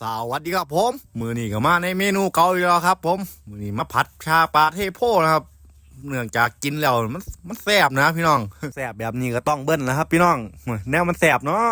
สวัสดีครับผม มือนี้ก็มาในเมนูเกาอีกแล้วครับ ผม มือนี้มาผัดชาปลาเทโพนะครับ เนื่องจากกินแล้วมันมันแสบนะพี่น้องแสบแบบนี้ก็ต้องเบิ้ลนะครับ พี่น้องแนวมันแสบเนาะ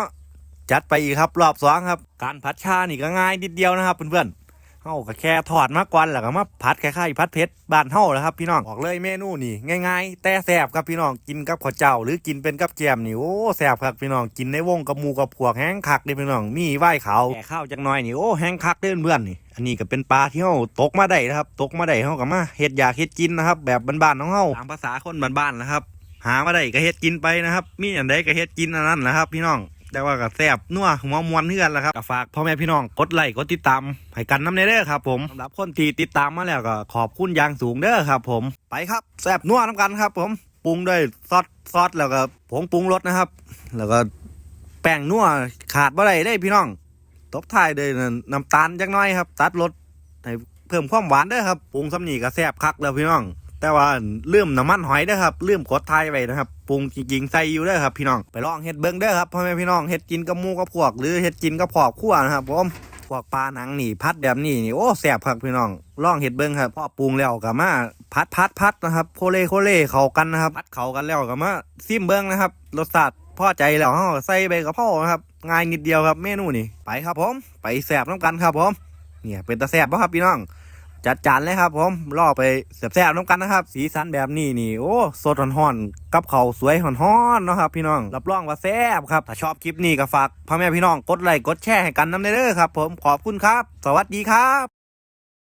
จัดไปอีกครับ รอบสองครับ การผัดชานี่ก็ง่ายนิดเดียวนะครับเพื่อนๆ เฮาก็แค่ทอดมากว่าแล้วก็มาผัดคล้ายๆผัดเผ็ดบ้านเฮาแหละครับพี่น้องบอกเลยเมนูนี่ง่ายๆ แต่แสบครับพี่น้องกินกับข้าวเจ้า หรือกินเป็นกับแกมนี่โอ้แสบครับพี่น้องกินในวงกับหมูกับพวกแห้งคักเด้พี่น้องมีไหว้เขาแก่ข้าวจักหน่อยนี่โอ้แห้งคักเด้อเพื่อนนี่อันนี้ก็เป็นปลาที่เฮาตกมาได้นะครับ ตกมาได้เฮาก็มาเฮ็ดอยากเฮ็ดกินนะครับ แบบบ้านๆของเฮาตามภาษาคนบ้านๆนะครับ หามาได้ก็เฮ็ดกินไปนะครับ มีอันใดก็เฮ็ดกินอันนั้นนะครับ พี่น้อง แต่ว่าก็แซ่บนัวหัวมวนเฮือนแหละครับก็ฝากพ่อแม่พี่น้องกดไลค์กดติดตามให้กันน้ำในเด้อครับ ผมสำหรับคนที่ติดตามมาแล้วก็ขอบคุณอย่างสูงเด้อครับ ผมไปครับแซ่บนัวน้ำกันครับ ผมปรุงด้วยซอสซอสแล้วก็ผงปรุงรสนะครับ แล้วก็แป้งนัวขาดบ่ได้ได้พี่น้องตบท้ายด้วยน้ำตาลจักน้อยครับ ตัดรสให้เพิ่มความหวานเด้อครับปรุงซ้ำนี่ก็แซ่บคักแล้วพี่น้อง แต่ว่าเลืมน้ำมันหอยเด้อครับเลืมกดไทยไว้นะครับปรุงจริงๆใส่อยู่เด้อครับพี่น้องไปลองเฮ็ดเบิ้งเด้อครับพ่อแม่พี่น้องเฮ็ดกินกับมูกับพวก หรือเฮ็ดกินกับพอกคั่วนะครับผมพวกปลาหนังนี่พัดแบบนี้นี่โอ้แซ่บครับพี่น้องลองเฮ็ดเบิ้งครับพอปรุงแล้วก็มาพัดพัดพัดนะครับโคเลโคเลเข้ากันนะครับพัดเข้ากันแล้วก็มาซิมเบิ้งนะครับรสชาติพอใจแล้วเฮาใส่ใบกระเพรานะครับง่ายนิดเดียวครับเมนูนี่ไปครับผมไปแซ่บน้ำกันครับผมเนี่ยเป็นตาแซ่บป่ะครับพี่น้อง จัดจานเลยครับผมล่อไปแซ่บๆน้ำกันนะครับ สีสันแบบนี้นี่โอ้สดห่อนๆกับเขาสวยห่อนๆนะครับ พี่น้องรับรองว่าแซ่บครับถ้าชอบคลิปนี้ก็ฝากพ่อแม่พี่น้องกดไลค์กดแชร์ให้กันน้ำเด้อครับ ผมขอบคุณครับ สวัสดีครับ